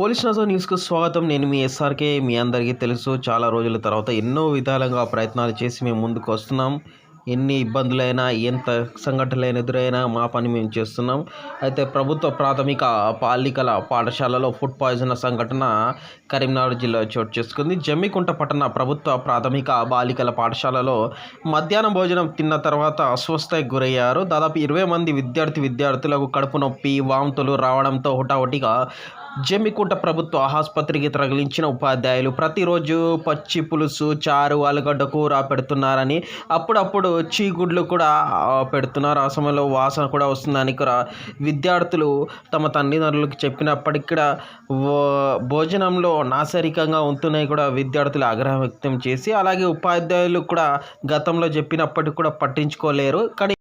Police నజో న్యూస్కు స్వాగతం. నేను మీ ఎస్ఆర్కే. మీ అందరికీ తెలుసు చాలా రోజుల తర్వాత ఎన్నో విధాలుగా ప్రయత్నాలు చేసి మేము ముందుకు వస్తున్నాం. ఎన్ని ఇబ్బందులైనా ఎంత సంఘటనలైన ఎదురైనా మా పని మేము చేస్తున్నాం. అయితే ప్రభుత్వ ప్రాథమిక బాలికల పాఠశాలలో ఫుడ్ పాయిజన్ సంఘటన కరీంనగర్ జిల్లా చోటు చేసుకుంది. జమ్మికుంట పట్టణ ప్రభుత్వ ప్రాథమిక బాలికల పాఠశాలలో మధ్యాహ్నం భోజనం తిన్న తర్వాత అస్వస్థకు గురయ్యారు. దాదాపు ఇరవై మంది విద్యార్థి విద్యార్థులకు కడుపు నొప్పి వాంతులు రావడంతో హుటాహుటిగా జమ్మికుంట ప్రభుత్వ ఆసుపత్రికి తరలించిన ఉపాధ్యాయులు ప్రతిరోజు పచ్చి పులుసు చారు ఆలుగడ్డ కూర పెడుతున్నారని అప్పుడప్పుడు చీగుడ్లు కూడా పెడుతున్నారు. ఆ సమయంలో వాసన కూడా వస్తుందని కూడా విద్యార్థులు తమ తల్లిదండ్రులకు చెప్పినప్పటికీ కూడా భోజనంలో నాసరికంగా ఉంటున్నాయి కూడా విద్యార్థులు ఆగ్రహం వ్యక్తం చేసి అలాగే ఉపాధ్యాయులు కూడా గతంలో చెప్పినప్పటికీ కూడా పట్టించుకోలేరు. కానీ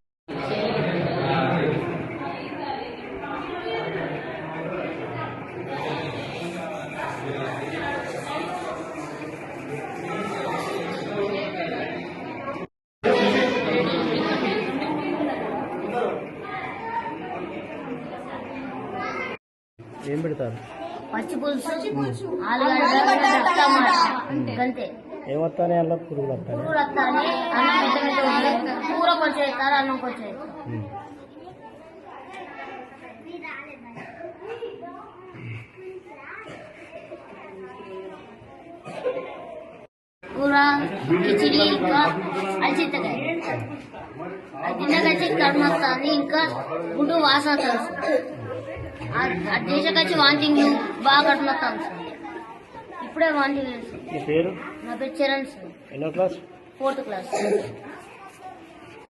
ఏం పెడతారు? పచ్చి పులుసు ఆలుగడ్డ టమాటా అంతే. ఏమొస్తానే అలా పురుగులు వస్తాయి. అన్నం కూర కిచిడి ఇంకా అది వస్తుంది గుడ్డు వాసన అది చేసాకచ్చి వాంటింగ్ బాగా వస్తుంది సార్. ఇప్పుడే వాంటింగ్ లేదు సార్ నీ పేరు? నా పేరు చరణ్ సార్. ఎన్నో క్లాస్? Fourth class.